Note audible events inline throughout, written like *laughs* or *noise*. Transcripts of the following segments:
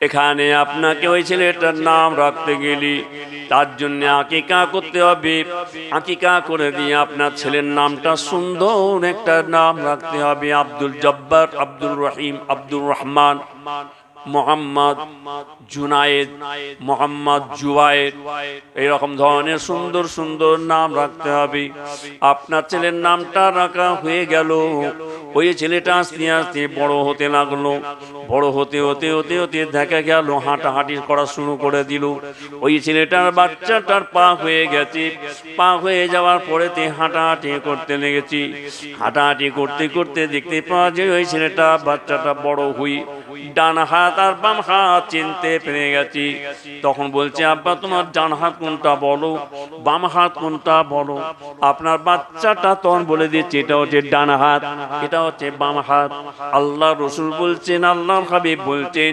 এখানে আপনাকে ওই ছেলেটার নাম রাখতে গেলি। তার জন্য আকিকা করতে হবে। আকিকা করে দিয়ে আপনার ছেলের নামটা সুন্দর একটা নাম রাখতে হবে। আব্দুল জব্বার আব্দুল রহিম, আব্দুর রহমান। মোহাম্মদ, জুনায়েদ, মোহাম্মদ জুবায়েদ এরকম ধরনের সুন্দর সুন্দর নাম রাখতে হবে। আপনার ছেলের নামটা রাখা হয়ে গেল। ওই ছেলেটা আস্তে আস্তে বড় হতে লাগল। বড় হতে হতে হতে হতে দেখা গেল, হাঁটাহাঁটি করা শুরু করে দিল। ওই ছেলেটার বাচ্চাটার পা হয়ে গেছে। পা হয়ে যাওয়ার পরেতে হাঁটাহাঁটি করতে লেগেছি। হাঁটাহাঁটি করতে করতে দেখতে পাওয়া যায় ওই ছেলেটা বাচ্চাটা বড় হই ডান হাত আর বাম হাত চিনতে পেরে গেছি। তখন বলছে, আব্বা, তোমার ডান হাত কোনটা বলো? বাম হাত কোনটা বলো? আপনার বাচ্চাটা তখন বলে দিচ্ছে, এটা হচ্ছে ডান হাত, এটা হচ্ছে বাম হাত। আল্লাহ রসুল বলছেন আল্লাহ হাবিব বলছেন,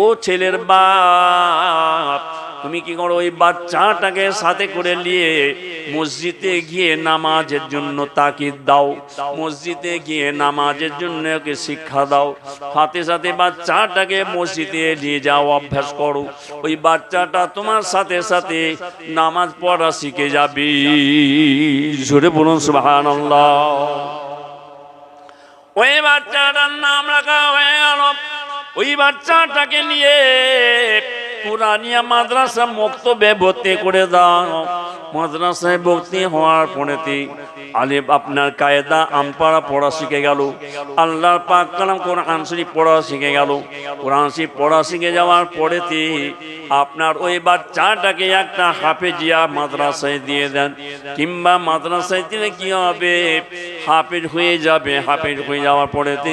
ও ছেলের বাপ তুমি কি করো? ওই বাচ্চাটাকে সাথে করে নিয়ে মসজিদে গিয়ে নামাজের জন্য তাকিদ দাও। মসজিদে গিয়ে নামাজের জন্য ওকে শিক্ষা দাও। সাথে সাথে বাচ্চাটাকে মসজিদে নিয়ে যাও, অভ্যাস করো। ওই বাচ্চাটা তোমার সাথে সাথে নামাজ পড়া শিখে যাবে। জোরে বলুন সুবাহান ওই বাচ্চাটার নাম রাখা হয়ে গেল। ওই বাচ্চাটাকে নিয়ে পুরানিয়া মাদ্রাসা মক্তবে ভর্তি করে দাও। মাদ্রাসায় ভর্তি হওয়ার পরেতে আলিফ আপনার কায়দা আমপাড়া পড়া শিখে গেল। আল্লাহর পাক কালাম কোরআন শরীফ পড়া শিখে গেল। কোরআন শরীফ পড়া শিখে যাওয়ার পরেতে আপনার ওই বাচ্চাটাকে একটা হাফেজিয়া মাদ্রাসায় দিয়ে দেন। কিংবা মাদ্রাসায় দিলে কি হবে? হাফেজ হয়ে যাবে হাফেজ হয়ে যাওয়ার পরেতে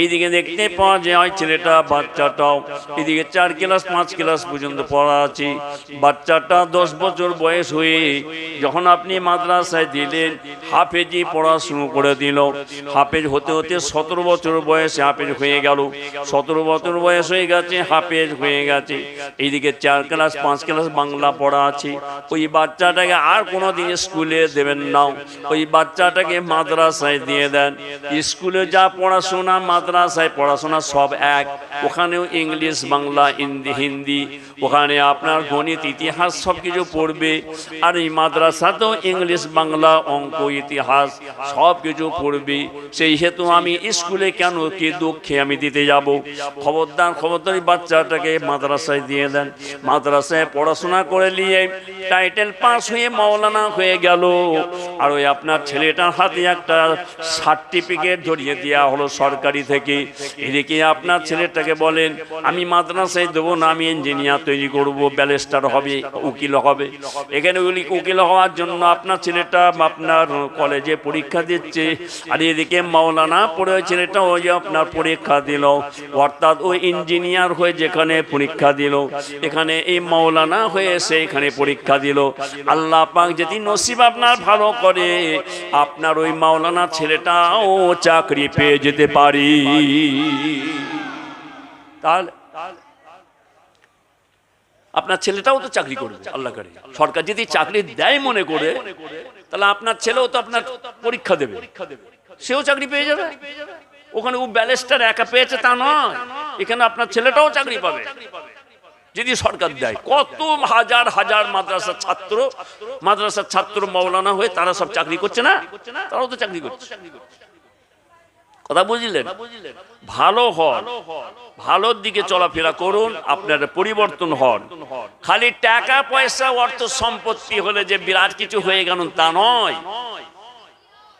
এইদিকে দেখতে পাওয়া যায় ওই ছেলেটা, বাচ্চাটাও। এদিকে চার ক্লাস, পাঁচ ক্লাস পর্যন্ত পড়া আছে। বাচ্চাটা দশ বছর বয়স হয়ে যখন আপনি মাদ্রাসায় দিলেন, হাফেজি পড়া শুরু করে দিল। হাফেজ হতে হতে সতেরো বছর বয়সে হাফেজ হয়ে গেল। সতেরো বছর বয়স হয়ে গেছে, হাফেজ হয়ে গেছে। এইদিকে চার ক্লাস, পাঁচ ক্লাস বাংলা পড়া আছে। ওই বাচ্চাটাকে আর কোনো দিন স্কুলে দেবেন না। ওই বাচ্চাটাকে মাদ্রাসায় দিয়ে দেন। স্কুলে যা পড়াশোনা মাদ্রাসায় পড়াশোনা সব এক। ওখানেও ইংলিশ বাংলা হিন্দি ওখানে আপনার গণিত, ইতিহাস সব কিছু পড়বে। আর এই মাদ্রাসাতেও ইংলিশ, বাংলা, অঙ্ক, ইতিহাস সব কিছু পড়বে। সেই হেতু আমি স্কুলে কেন কি দুঃখে আমি দিতে যাব? খবরদার, খবরদারি বাচ্চাটাকে মাদ্রাসায় দিয়ে দেন। মাদ্রাসায় পড়াশোনা করে নিয়ে টাইটেল পাস হয়ে মাওলানা হয়ে গেল। আর ওই আপনার ছেলেটার হাতে একটা সার্টিফিকেট ধরিয়ে দেওয়া হলো সরকারি থেকে। এদিকে আপনার ছেলেটাকে বলেন, আমি মাদ্রাসায় দেবো না, আমি ইঞ্জিনিয়ার তৈরি করব ব্যালেস্টার হবে, উকিল হবে। এখানে উকিল হওয়ার জন্য আপনার ছেলেটা আপনার কলেজে পরীক্ষা দিচ্ছে। আর এদিকে মাওলানা পড়ে ছেলেটা ওই আপনার পরীক্ষা দিল। অর্থাৎ ওই ইঞ্জিনিয়ার হয়ে যেখানে পরীক্ষা দিল। এখানে এই মাওলানা হয়ে সে এখানে পরীক্ষা দিল। আল্লাহ পাক যদি নসিব আপনার ভালো করে, আপনার ওই মাওলানা ছেলেটাও চাকরি পেয়ে যেতে পারি। তাহলে আপনার ছেলেটাও তো চাকরি করবে, আল্লাহ করে। সরকার যদি চাকরি দেয় মনে করে, তাহলে আপনার ছেলেও তো আপনার পরীক্ষা দেবে। সেও চাকরি পেয়ে যাবে। ওখানে ও ব্যালেস্টার একা পেয়েছে তা নয়। এখানে আপনার ছেলেটাও চাকরি পাবে। যদি সরকার দেয়, কত হাজার হাজার মাদ্রাসার ছাত্র মাদ্রাসার ছাত্র মৌলানা হয়ে তারা সব চাকরি করছে না? তারাও তো চাকরি করছে। কথা বুঝলেন? ভালো হন, ভালোর দিকে চলাফেরা করুন, আপনার পরিবর্তন হন। খালি টাকা, পয়সা, অর্থ, সম্পত্তি হলে যে বিরাট কিছু হয়ে গেল তা নয়।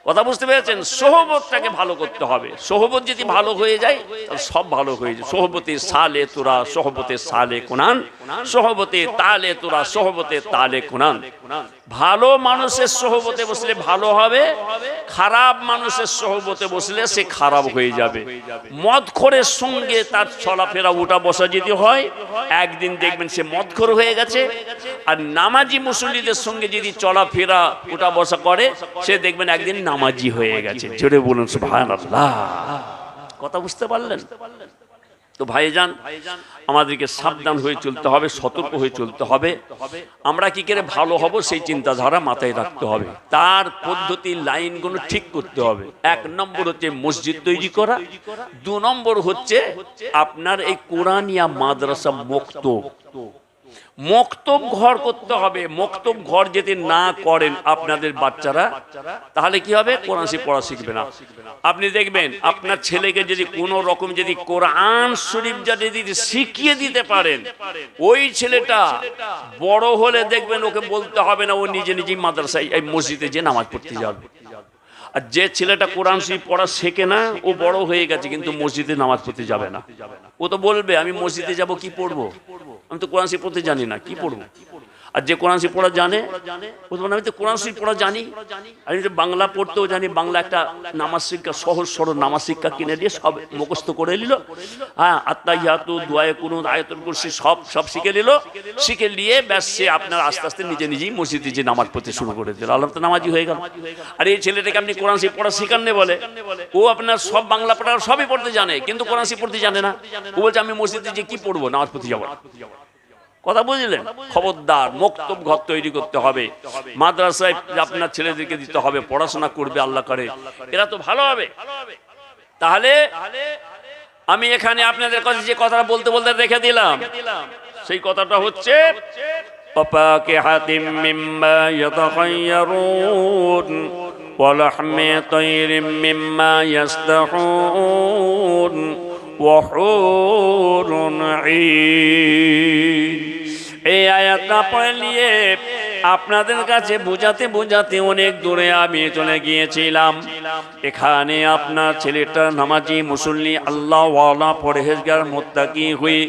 কথা বুঝতে পেরেছেন? সোহবতটাকে ভালো করতে হবে। সোহবত যদি ভালো হয়ে যায় সব ভালো হয়ে যায়। সোহবতে সালে তোরা, সোহবতে সালে কোনান, সোহবতে তালে তোরা, সোহবতে তালে কোনান। ভালো মানুষের সোহবতে বসলে ভালো হবে, খারাপ মানুষের সোহবতে বসলে সে খারাপ হয়ে যাবে। মদখোরের সঙ্গে তার চলাফেরা উঠা বসা যদি হয়, একদিন দেখবেন সে মদখোর হয়ে গেছে। আর নামাজি মুসল্লিদের সঙ্গে যদি চলাফেরা উঠা বসা করে, সে দেখবেন একদিন নামাজি হয়ে গেছে। জোরে বলুন কথা বুঝতে পারলেন? তো ভাইজান, আমাদেরকে সাবধান হয়ে চলতে হবে, সতর্ক হয়ে চলতে হবে। আমরা কি করে ভালো হব সেই চিন্তাধারা মাথায় রাখতে হবে। তার পদ্ধতি, লাইনগুলো ঠিক করতে হবে। এক নম্বর হচ্ছে মসজিদ তৈরি করা, দু নম্বর হচ্ছে আপনার এই কোরআনিয়া মাদ্রাসা মুক্ত। মক্তব ঘর করতে হবে। মক্তব ঘর যদি না করেন আপনাদের বাচ্চারা, তাহলে কি হবে? কোরআন শরীফ পড়া শিখবে না। আপনি দেখবেন, আপনার ছেলেকে যদি কোনো রকম যদি কোরআন শরীফ যদি শিখিয়ে দিতে পারেন, ওই ছেলেটা বড় হলে দেখবেন ওকে বলতে হবে না, ও নিজে নিজেই মাদ্রাসায়, এই মসজিদে যে নামাজ পড়তে যাবে। আর যে ছেলেটা কোরআন শরীফ পড়া শেখে না, ও বড় হয়ে গেছে, কিন্তু মসজিদে নামাজ পড়তে যাবে না। ও তো বলবে, আমি মসজিদে যাব, কি পড়ব? আমি তো কোরআন সে পড়তে জানি না কি পড়ব? আর যে কোরআন শরীফ পড়া জানে আমি তো কোরআন শরীফ পড়া জানি। আমি তো বাংলা পড়তেও জানি, বাংলা একটা নামাজ শিক্ষা, সহজ সরল নামাজ শিক্ষা কিনে দিয়ে সব মুখস্থ করে নিল। হ্যাঁ আত্মা ইয়াতু দোয়ায় কোনো আয়তন করছি সব সব শিখে নিল। শিখে নিয়ে ব্যাস সে আপনার আস্তে আস্তে নিজে নিজেই মসজিদে যে নামাজ পড়তে শুরু করে দিল। আল্লাহ তো নামাজি হয়ে গেল। আর এই ছেলেটাকে আপনি কোরআন শরীফ পড়া শিখান বলে? ও আপনার সব বাংলা পড়া সবই পড়তে জানে, কিন্তু কোরআন শরীফ পড়তে জানে না। ও বলছে, আমি মসজিদে যে কি পড়ব? নামাজ পড়তে যাব। কথা বুঝলেন খবরদার মক্তব ঘর তৈরি করতে হবে মাদ্রাসায় আপনার ছেলেদেরকে দিতে হবে পড়াশোনা করবে আল্লাহ করে এরা তো ভালো হবে তাহলে আমি এখানে আপনাদের কাছে যে কথাটা বলতে বলতে রেখে দিলাম সেই কথাটা হচ্ছে وفاكهة مما يتخيرون ولحم طير مما يستحون وحور عين এই আয়াতটা পড়ে নিয়ে আপনাদের কাছে বুঝাতে বুঝাতে অনেক দূরে আমি চলে গিয়েছিলাম। এখানে আপনার ছেলেটা নামাজি মুসল্লি, আল্লাহ পরহেজগার, মোত্তাকি হয়ে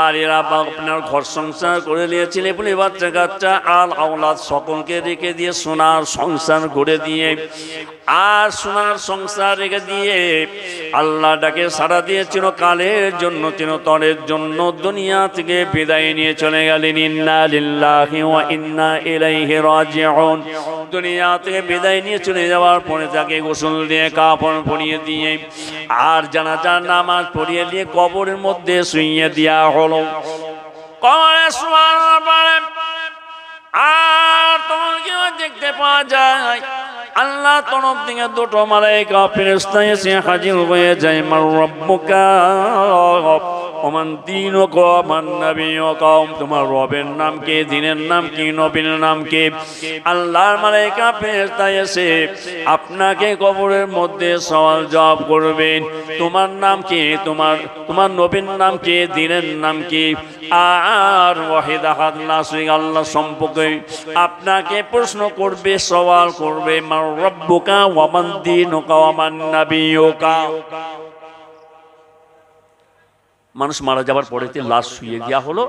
আর এরা বা আপনার ঘর সংসার করে নিয়েছিল বলে বাচ্চা কাচ্চা আল আওলাদ সকলকে রেখে দিয়ে সোনার সংসার করে দিয়ে আর সোনার সংসার রেখে দিয়ে আল্লাহটাকে সারা দিয়েছিল কালের জন্য, চিরতরের জন্য দুনিয়া থেকে বিদায় নিয়ে চলে গেলেন। ইন্না লিল্লাহি ওয়া ইন্না ইলাইহি রাজিউন। দুনিয়া থেকে বিদায় নিয়ে চলে যাওয়ার পরে তাকে গোসল দিয়ে, কাপড় পরিয়ে দিয়ে, আর জানাজার নামাজ পড়িয়ে দিয়ে কবরের মধ্যে শুইয়ে দেওয়া হলো। কবরে শোয়ানোর পরে আর তোমাকে দেখতে পাওয়া যায়? আল্লাহ তরফ থেকে দুটো মালাইকা ফেরেশতা এসে হাজির হয়ে যায় মার রব্বুকা। ওমান দিন ও কমান নবী ও কম তোমার রবের নাম কে, দিনের নাম কি, নবীর নাম কি? আল্লাহর মালাইকা ফেরেশতা এসে আপনাকে কবরের মধ্যে সওয়াল জবাব করবেন, তোমার নাম কি, তোমার তোমার নবীর নাম কি, দিনের নাম কি? আর ওয়াহিদ আহাদ নাসরিক আল্লাহ সম্পর্কে আপনাকে প্রশ্ন করবে, সওয়াল করবে, মার রব্বুকা ওয়ামান দিনুকা ওয়ামান নাবিয়ুকা মানুষ মারা যাবার পরেতে লাশ শুয়ে গিয়া হলো।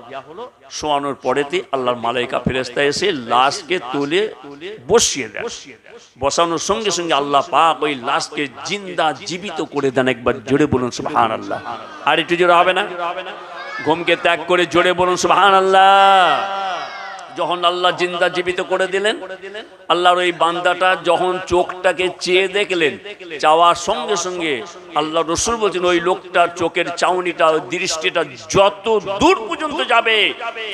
শোয়ানোর পরেতে আল্লাহর মালাইকা ফেরেস্তা এসে লাশকে তুলে বসিয়ে দেয় বসানোর সঙ্গে সঙ্গে আল্লাহ পাক ওই লাশকে জিন্দা জীবিত করে দেন একবার জোরে বলুন সুবহান আল্লাহ আর একটু জোরে হবে না? ঘুমকে ত্যাগ করে জোরে বলুন সুবহান আল্লাহ যখন আল্লাহ জিন্দা জীবিত করে দিলেন, আল্লাহর ওই বান্দাটা যখন চোখটাকে চেয়ে দেখলেন, চাওয়ার সঙ্গে সঙ্গে আল্লাহ রসুল বলছেন, ওই লোকটার চোখের চাউনিটা দৃষ্টিটা যত দূর পর্যন্ত যাবে,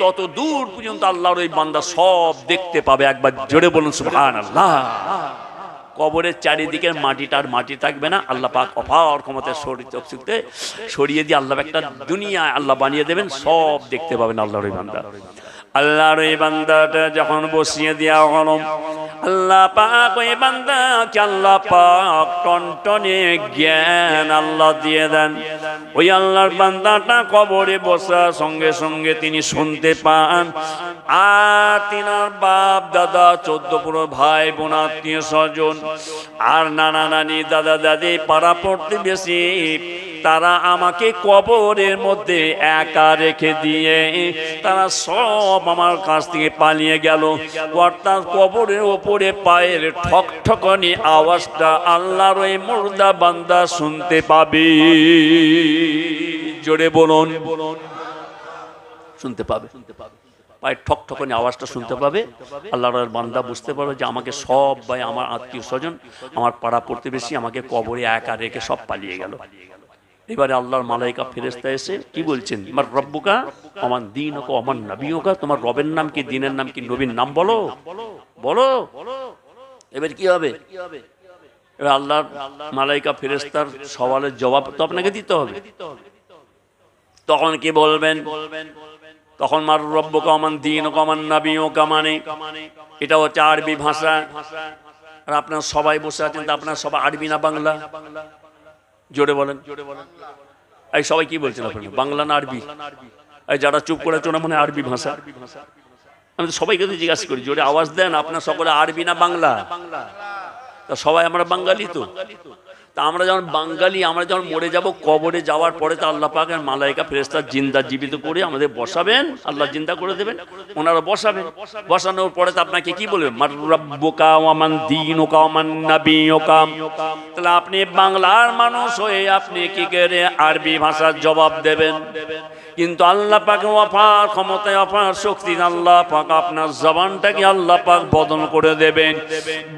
তত দূর পর্যন্ত আল্লাহর ওই বান্দা সব দেখতে পাবে। একবার জোরে বলুন সুবহান আল্লাহ কবরের চারিদিকের মাটিটার মাটি থাকবে না, আল্লাহ পাক অপার ক্ষমতা চোখতে সরিয়ে দিয়ে আল্লাহ একটা দুনিয়া আল্লাহ বানিয়ে দেবেন, সব দেখতে পাবেন আল্লাহর বান্দা। আল্লাহর এই বান্দাটা যখন বসিয়ে দেওয়া হলো, আল্লাহ পাক ওই বান্দাকে আল্লাহ পাক টনটনে জ্ঞান আল্লাহ দিয়ে দেন। ওই আল্লাহর বান্দাটা কবরে বসার সঙ্গে সঙ্গে তিনি শুনতে পান। আর তিনার বাপ, দাদা, চোদ্দ পুরো ভাই বোন, আত্মীয় স্বজন, আর নানা নানি, দাদা দাদি পাড়া প্রতিবেশী তারা আমাকে কবরের মধ্যে একা রেখে দিয়ে, তারা সব আমার কাছ থেকে পালিয়ে গেল। অর্থাৎ কবরের ওপরে পায়ের ঠক ঠকনি আওয়াজটা আল্লাহর ওই মুর্দা বান্দা শুনতে পাবে। জোরে বলুন। শুনতে পাবে। শুনতে পাবে পায়ের ঠক ঠকনি আওয়াজটা শুনতে পাবে। আল্লাহর বান্দা বুঝতে পারবে যে আমাকে সব ভাই, আমার আত্মীয় স্বজন, আমার পাড়া প্রতিবেশী আমাকে কবরে একা রেখে সব পালিয়ে গেল। এবারে আল্লাহর মালাইকা ফেরেস্তা এসে কি বলছেন? আমার রব্বুকা, আমার দিন ওকা আমার নবীকা তোমার রবের নাম কি, দিনের নাম কি, নবীর নাম বলো। বলো। এবার কি হবে? এবার আল্লাহর মালাইকা ফেরেস্তার সওয়ালের জবাব তো আপনাকে দিতে হবে। তখন কি বলবেন? তখন মার রব্য কমান দিন কমান নাবি ও কামানে এটা হচ্ছে আরবি ভাষা। আর আপনার সবাই বসে আছেন, তা আপনার সবাই আরবি না বাংলা? জোরে বলেন। জোরে বলেন এই সবাই কি বলছেন? আপনাকে বাংলা না আরবি। এই যারা চুপ করেছে ওরা মনে হয় আরবি ভাষা। আমি তো সবাইকে তো জিজ্ঞাসা করি জোরে আওয়াজ দেন আপনার সকলে আরবি না বাংলা? তা সবাই আমরা বাঙালি তো। তা আমরা যখন বাঙালি, আমরা যখন মরে যাব, কবরে যাওয়ার পরে তো আল্লাহ পাকের মালাইকা ফেরেস্তা জিন্দা জীবিত করে আমাদের বসাবেন, আল্লাহ জিন্দা করে দেবেন, ওনারা বসাবেন। বসানোর পরে তো আপনাকে কি বলবেন মার রব্বুকা ওয়ামান দিনুকা ওয়ামান নাবিয়ুকা। তাহলে আপনি বাংলার মানুষ হয়ে আপনি কি করে আরবি ভাষার জবাব দেবেন? কিন্তু আল্লাহ পাক অফার ক্ষমতায় অফার শক্তি আল্লাহ পাক আপনার জবানটাকে আল্লাহ পাক বদল করে দেবেন।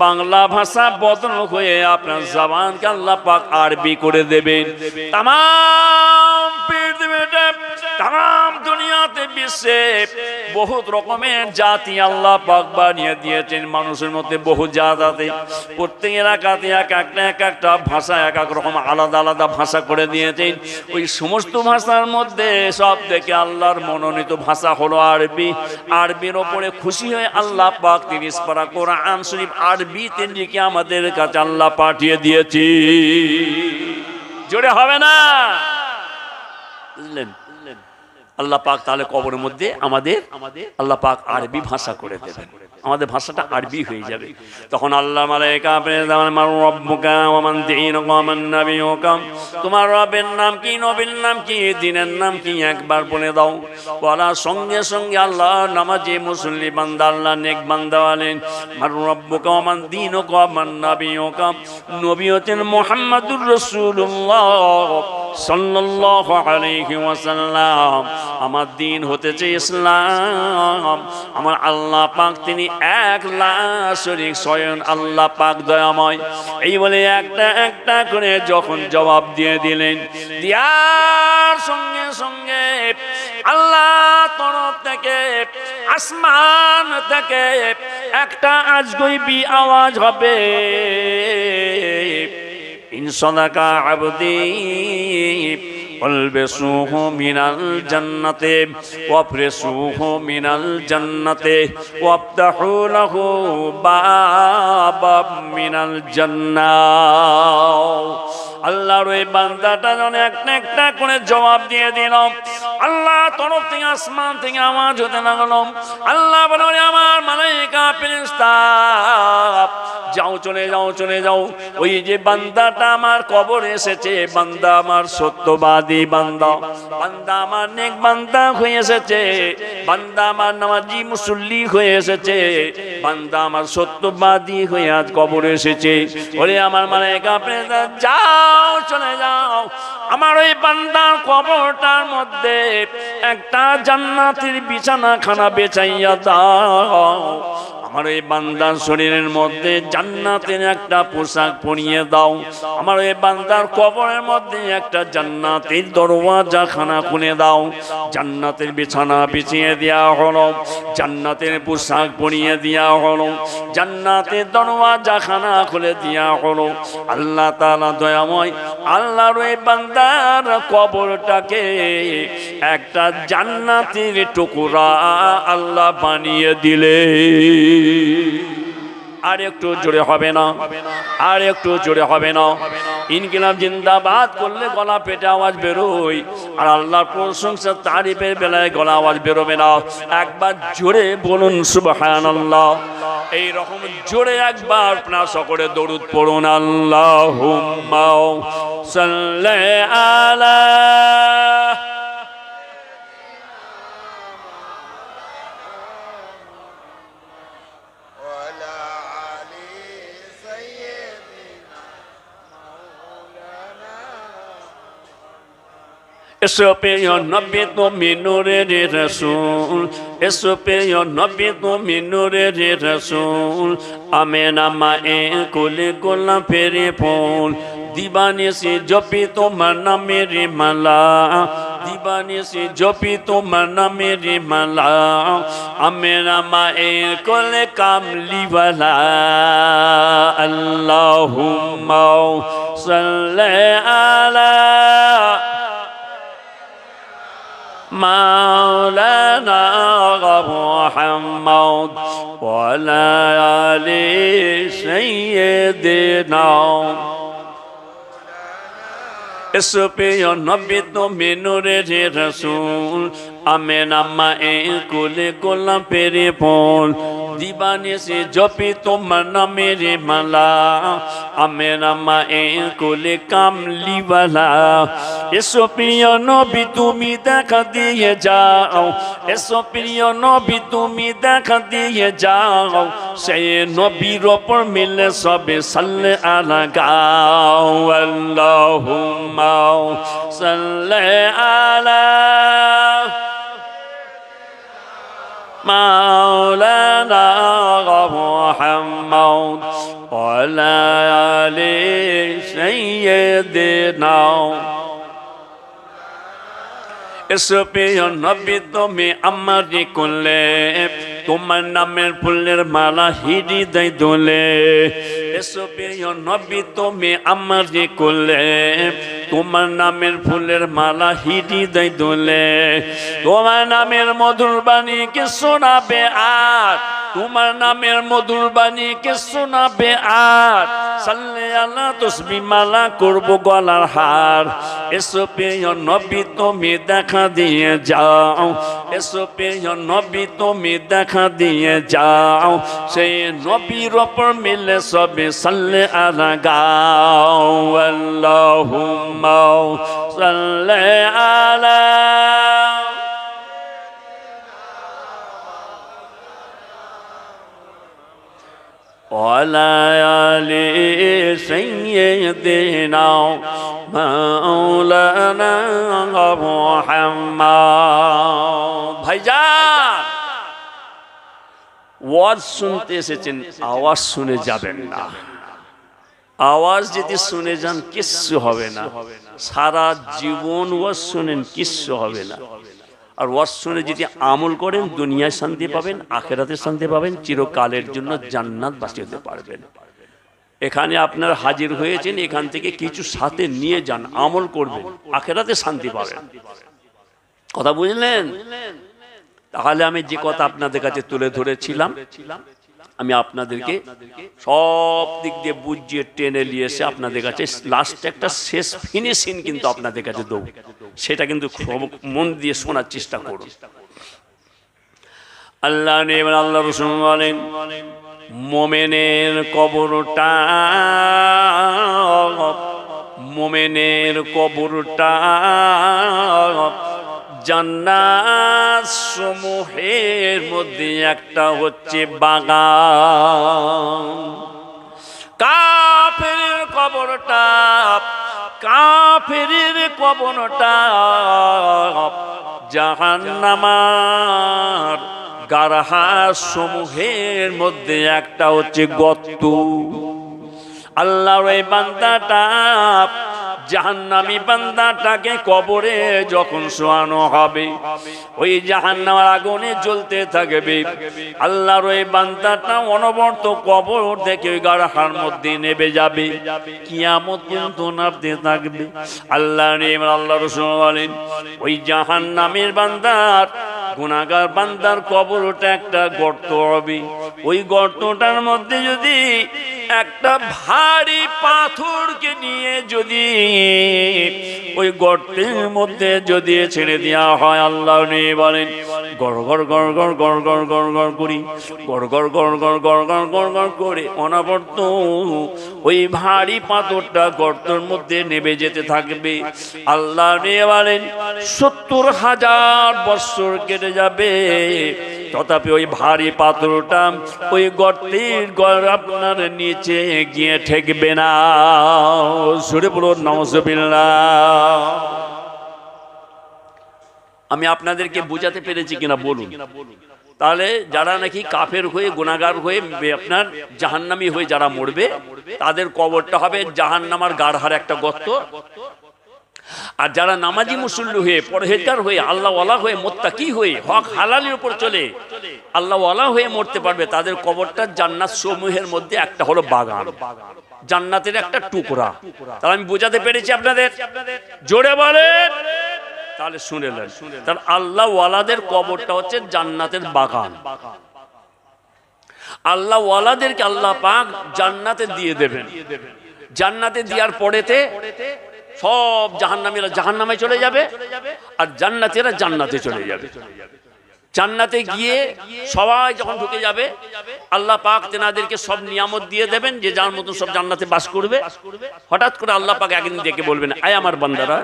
বাংলা ভাষা বদল হয়ে আপনার জবানকে আল্লাহ পাক আরবি করে দেবেন। তাম তাম দুনিয়াতে বিশ্বে বহুত রকমের জাতি আল্লাহ পাক বানিয়ে দিয়েছেন মানুষের মধ্যে বহু জাত আছে। প্রত্যেক এলাকাতে এক একটা এক একটা ভাষা, এক এক রকম আলাদা আলাদা ভাষা করে দিয়েছেন। ওই সমস্ত ভাষার মধ্যে সব থেকে আল্লাহর মনোনীত ভাষা হলো আরবি। আরবির ওপরে খুশি হয়ে আল্লাহ পাক তিরিশ পারা কোরআন শরীফ আরবিতে লিখে আমাদের কাছে আল্লাহ পাঠিয়ে দিয়েছি জোরে হবে না? আল্লাহ পাক তাহলে কবরের মধ্যে আমাদের আমাদের আল্লাহ পাক আরবি ভাষা করে দেবেন। আমাদের ভাষাটা আরবি হয়ে যাবে। তখন আল্লাহ তোমার রবের নাম কি, নবীর নাম কি, দিনের নাম কি, একবার বলে দাও। বলার সঙ্গে সঙ্গে আল্লাহ নামাজি মুসল্লি বান্দা, আল্লাহ নেক বান্দা বলেন আর রব্বুকা ওয়ামান দীনুকা ওয়ামান নাবিয়ুকা। নবী হচ্ছেন মুহাম্মাদুর রাসূলুল্লাহ। সাল্লাল্লাহু আলাইহি ওয়াসাল্লাম, আমার দিন হতেছে ইসলাম। আমার আল্লাহ পাক, তিনি এক শরীক, স্বয়ং আল্লাহ পাক দয়াময়। এই বলে একটা একটা করে যখন জবাব দিয়ে দিলেন, দিয়ার সঙ্গে সঙ্গে আল্লাহ তরফ থেকে, আসমান থেকে একটা আজগইবি আওয়াজ হবে। إن صدق عبدي البسوه من الجنة وافرسوه من الجنة وافتحوا له بابا من الجنة আল্লাহর ওই বান্দাটা যেন একটা একটা করে জবাব দিয়ে দিল। আল্লাহ তরফ থেকে, আসমান থেকে আওয়াজ হতে লাগল। আল্লাহ বলো আমার মালাইকা ফেরেশতা, যাও চলে যাও চলে যাও। ওই যে বান্দাটা আমার কবর এসেছে, বান্দা আমার সত্যবাদী বান্দা। বান্দা আমার নেক বান্দা হয়ে এসেছে, বান্দা আমার নামাজি মুসল্লি হয়ে এসেছে, বান্দা আমার সত্যবাদী হয়ে আজ কবর এসেছে। ওরে আমার মালাইকা ফেরেশতা যাও চলে যাও। আমার ওই বান্দার কবরটার মধ্যে একটা জান্নাতির বিছানা খানা বেচাইয়া দাও। আমার ওই বান্দার শরীরের মধ্যে জান্নাতের একটা পোশাক পরিয়ে দাও। আমার ওই বান্দার কবরের মধ্যে একটা জান্নাতের দরওয়াজা, খানা খুলে দাও। জান্নাতের বিছানা বিছিয়ে দেওয়া হলো, জান্নাতের পোশাক পরিয়ে দেওয়া হলো, জান্নাতের দরওয়াজা, খানা খুলে দেওয়া হলো। আল্লাহ তালা দয়াময়, আল্লাহর ওই বান্দার কবরটাকে একটা জান্নাতের টুকরা আল্লাহ বানিয়ে দিলে। আর একটু জোরে হবে না। আর একটু জোরে হবে না। ইনকিলাম জিন্দাবাদ করলে গলা পেটে আওয়াজ বেরোই আর আল্লাহর প্রশংসা তারিফের বেলায় গলা আওয়াজ বেরোবে না। একবার জোরে বলুন সুবহান আল্লাহ এই রকম জোরে একবার আপনার সকলে দরুদ পড়ুন আল্লাহ আলা Eso peyo no pito minure de rasul. Eso peyo no pito minure de rasul. Amen ama e kule kula peripol. দিবানে সে জপি তোমার নামে রে মালা দিবানে সে জপি তোমার নামে রে মালা আমের মায়ের কলে কামলিওয়ালা আল্লাহ সাল্লা আলা مولانا محمد ولا علي سيدنا اس پہ یو نبی تو مینور جے رسول امین اما اے کل کل پیری پول ফল দিবানে সে জপি তোমার নামের মালা। আমের এ কোলে কামলিওয়ালা। এসো প্রিয় নবী, তুমি দেখা দিয়ে যাও। এসো প্রিয় নবী, তুমি দেখা দিয়ে যাও। সেই নবীর ওপর মিলে সবে সাল্লে আলা গাও। আল্লাহুম্মা সাল্লে আলা مولانا محمد وعلى آل سيدنا এসো পেয় নবী তুমি আমার করলে তোমার নামের ফুলের মালা হিরি দেয় দোলে এসো পেয় নবী তুমি আমার করলে তোমার নামের ফুলের মালা হিটি দেয় দোলে। তোমার নামের মধুর বাণীকে শোনাবে আর? তোমার নামের মধুর বাণীকে শোনাবে আর? সাল্লে আল্লাহ তসবি মালা করব গলার হার। এসো পেয় নবী, তুমি দেখা দিয়ে যাও। এসো পেয় নবী, তুমি দেখা দিয়ে যাও। সেই নবীর ওপর মিলে সবে সাল্লে আলা গাও। আল্লাহুম্মা সাল্লে আলা وعلى آل سيدنا مولانا محمد ভাইজান ওয়াজ শুনতে এসেছেন আওয়াজ শুনে যাবেন না আওয়াজ যদি শুনে যান, কিচ্ছু হবে না। সারা জীবন ওয়াজ শুনেন, কিচ্ছু হবে না। আর ওয়াজ শুনে যদি আমল করেন, দুনিয়ায় শান্তি পাবেন, আখেরাতে শান্তি পাবেন, চিরকালের জন্য জান্নাত বাঁচিয়ে হতে পারবেন। এখানে আপনার হাজির হয়েছেন, এখান থেকে কিছু সাথে নিয়ে যান, আমল করবেন, আখেরাতে শান্তি পাবেন। কথা বুঝলেন? তাহলে আমি যে কথা আপনাদের কাছে তুলে ধরেছিলাম আমি আপনাদেরকে সব দিক দিয়ে বুঝিয়ে টেনে নিয়ে এসে আপনাদের কাছে লাস্ট একটা শেষ ফিনিশিং কিন্তু আপনাদের কাছে দেবো। সেটা কিন্তু মন দিয়ে শোনার চেষ্টা করুন। আল্লাহ নেবেন আল্লাহ রসুন বলেন মোমেনের কবরটা মোমেনের কবরটা জান্নাত সমূহের মধ্যে একটা হচ্ছে বাগান। কাফের কবরটা কাফের কবরটা জাহান্নামার গারহা সমূহের মধ্যে একটা হচ্ছে গত্ত। আল্লাহর এই বান্দাটা জাহান্নামী বান্দাটাকে কবরে যখন শোয়ানো হবে, ওই জাহান্নামার আগুনে জ্বলতে থাকবে। আল্লাহর ওই বান্দাটা অনবর্ত কবর থেকে ওই গাড়াহার মধ্যে নেবে যাবে। কিয়ামত পর্যন্ত নামতে থাকবে। আল্লাহ আল্লাহ রসুল বলেন, ওই জাহান্নামের বান্দার গুণাগার বান্দার কবরটা একটা গর্ত হবে। ওই গর্তটার মধ্যে যদি একটা ভারী পাথরকে নিয়ে যদি ওই গর্তের মধ্যে যদি ছেড়ে দেওয়া হয় আল্লাহ নিয়ে বলেন গড় গড় গড় গড় গড় গড় গড় করি গড় গড় গড় গড় গড় গড় গড় গড় করে অনাবর্ত ওই ভারী পাথরটা গর্তের মধ্যে নেমে যেতে থাকবে আল্লাহ নিয়ে বলেন সত্তর হাজার বৎসর কেটে যাবে তথাপি ওই ভারী পাথরটা ওই গর্তের গড় আপনার নিচে গিয়ে ঠেকবে না। সুরে বলুন নমসবিল্লা আমি আপনাদেরকে বোঝাতে পেরেছি কিনা বলুন। তাহলে যারা নাকি কাফের হয়ে গুণাগার হয়ে, আপনার জাহান্নামি হয়ে যারা মরবে, তাদের কবরটা হবে জাহান্নামার গাঢ়ার একটা গর্ত। আর যারা নামাজি মুসল্লি হয়ে, পরহেজগার হয়ে আল্লাহ ওয়ালা হয়ে, মোত্তাকি হয়ে, হক হালালের উপর চলে আল্লাহ ওয়ালা হয়ে মরতে পারবে, তাদের কবরটা জান্নাত সমূহের মধ্যে একটা হলো বাগান। জান্নাতের একটা টুকরা। তাহলে আমি বোঝাতে পেরেছি আপনাদের? জোরে বলেন। তাহলে শুনেলেন তাহলে আল্লাহ ওয়ালাদের কবরটা হচ্ছে জান্নাতের বাগান। আল্লাহ ওয়ালাদেরকে আল্লাহ পাক জান্নাতে দিয়ে দেবেন। জান্নাতে দেওয়ার পরেতে সব জাহান্নামীরা জাহান্নামে চলে যাবে আর জান্নাতীরা জান্নাতে চলে যাবে। জান্নাতে গিয়ে সবাই যখন ঢুকে যাবে, আল্লাহ পাক তেনাদেরকে সব নিয়ামত দিয়ে দেবেন যে যার মতন সব জান্নাতে বাস করবে। হঠাৎ করে আল্লাহ পাক একদিন ডেকে বলবেন, আয় আমার বান্দারা,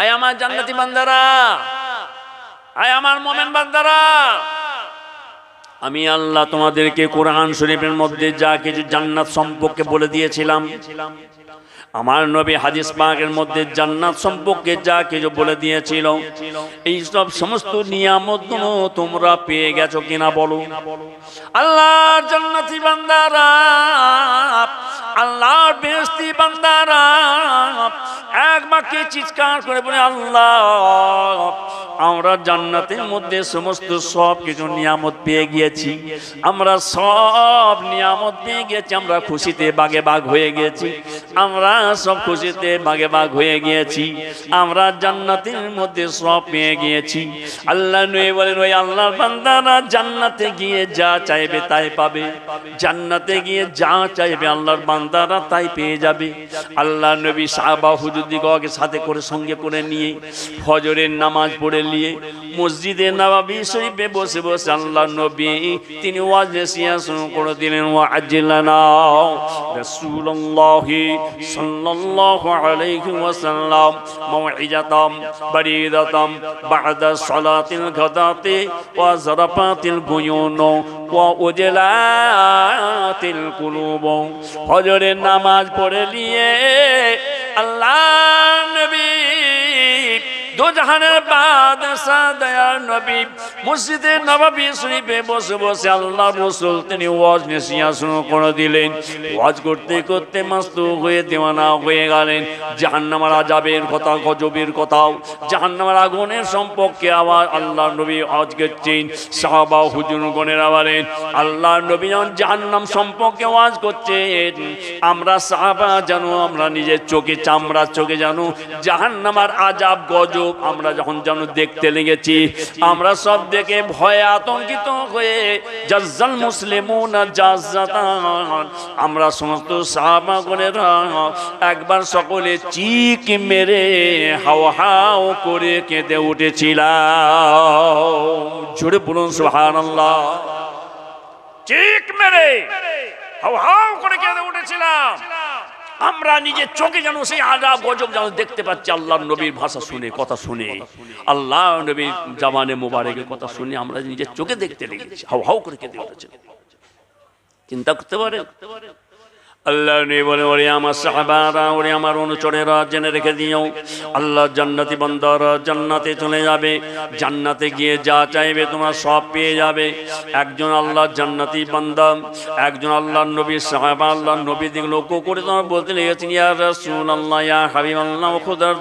আয় আমার জান্নাতি বান্দারা, আয় আমার মোমেন বান্দারা। আমি আল্লাহ তোমাদেরকে কোরআন শরীফের মধ্যে যা কিছু জান্নাত সম্পর্কে বলে দিয়েছিলাম আমার নবী হাদিস পাকের মধ্যে জান্নাত সম্পর্কে যা কিছু বলে দিয়েছিল, এই সব সমস্ত নিয়ামত তোমরা পেয়ে গেছো কিনা বলো? আল্লাহর জান্নাতি বান্দারা, আল্লাহর বেহস্তি বান্দারা, এক বাক্যে চিৎকার করে বলে, আল্লাহ, আমরা জান্নাতের মধ্যে সমস্ত সব কিছু নিয়ামত পেয়ে গিয়েছি। আমরা সব নিয়ামত পেয়ে গেছি আমরা খুশিতে বাগে বাগ হয়ে গেছি আমরা সব খুশিতে বাগে বাগ হয়ে গিয়েছি। আমরা জান্নাতের মধ্যে সব পেয়ে গিয়েছি। আল্লাহ নয় বলেন, ওই আল্লাহর বান্দারা জান্নাতে গিয়ে যা চাইবে তাই পাবে। জান্নাতে গিয়ে যা চাইবে আল্লাহর বান্দারা তাই পেয়ে যাবে। আল্লাহ নবী সাহাবা হুজুরদিগকে সাথে করে সঙ্গে করে নিয়ে ফজরের নামাজ পড়ে নিয়ে মসজিদে নবাবি শরীফে বসে বসে আল্লাহ নবী, তিনি ওয়াজ শুরু করে দিলেন ওয়াজিলানা রাসূলুল্লাহ সাল্লাল্লাহু আলাইহি ওয়াসাল্লাম মাউইজাতাম বারিদাতাম বা'দা সালাতিল গাদাতি ওয়া জারাফাতিল গুয়ুন ওয়া উজলাতিল কুলুব। ফজরের নামাজ পড়ে নিয়ে আল্লাহ নবী দু জাহানের দয়ার নবী, মসজিদে নবাবী শরীফে বসে বসে আল্লাহ রসুল তিনি ওয়াজ নেশিয়া শুরু করে দিলেন। ওয়াজ করতে করতে মাস্ত হয়ে দেওয়ানা হয়ে গেলেন। জাহান্নামার আজাবের কথা, গজবের কথাও। জাহান্নামার আগুনের সম্পর্কে আবার আল্লাহ নবী আজ করছেন। সাহাবা হুজুর গণের আবারেন আল্লাহ নবী যখন জাহান্নাম সম্পর্কে ওয়াজ করছেন, আমরা সাহাবা জানো, আমরা নিজের চোখে চামড়ার চোখে জানো, জাহান্নামার আজাব গজব আমরা যখন যেন দেখতে লেগেছি, আমরা সব দেখে ভয়ে আতঙ্কিত হয়ে, জাজ্জাল মুসলিমুন জাজ্জাতান, আমরা সমস্ত একবার সকলে চিক মেরে, হাও হাও করে কেঁদে উঠেছিলাম। জোরে বলুন, সুবহানাল্লাহ। চিক মেরে, হাও হাও করে কেঁদে উঠেছিলাম। আমরা নিজের চোখে যেন সেই আজাব, গজব যেন দেখতে পাচ্ছি আল্লাহ নবীর ভাষা শুনে, কথা শুনে। আল্লাহ নবীর জামানে মোবারকের কথা শুনে আমরা নিজের চোখে দেখতে লেগেছি। হাও হাউ করে কেঁদে উঠেছে। চিন্তা করতে পারে আল্লাহ বলে, ওরে আমার ওরে আমার জেনে রেখে দিও। জান্নাতি চলে যাবে। জান্নাতে গিয়ে যা চাইবে তোমার সব পেয়ে যাবে। একজন আল্লাহ একজন করে তোমার বলতে আল্লাহ খোদার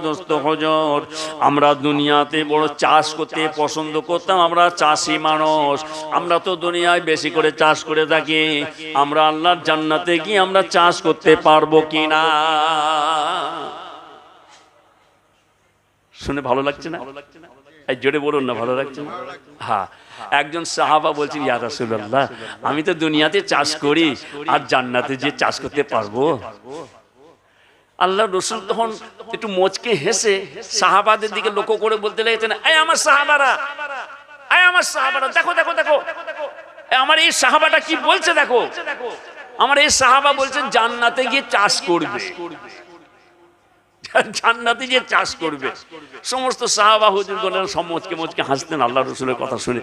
আমরা দুনিয়াতে বড় চাষ করতে পছন্দ করতাম, আমরা চাষি মানুষ, আমরা তো দুনিয়ায় বেশি করে চাষ করে থাকি। আমরা আল্লাহর জান্নাতে গিয়ে আমরা চাষ করতে পারব কি না শুনে ভালো লাগছে না? জোরে বলুন না, ভালো লাগছে না? হ্যাঁ একজন সাহাবা বলছেন, ইয়া রাসূলুল্লাহ, আমি তো দুনিয়াতে চাষ করি আর জান্নাতে যে চাষ করতে পারব? আল্লাহ রসুল তখন একটু মোচকে হেসে সাহাবাদের দিকে লক্ষ্য করে বলতে লেগেছেন এই আমার সাহাবারা, এই আমার সাহাবারা, দেখো দেখো দেখো আমার এই সাহাবাটা কি বলছে, দেখো? আমার এই সাহাবা বলছেন জান্নাতে গিয়ে চাষ করবে। *laughs* জান্নাতে গিয়ে চাষ করবে। সমস্ত সাহাবা হুজুর বলেন সমাজকে মজকে হাসতেন আল্লাহ রসুলের কথা শুনে।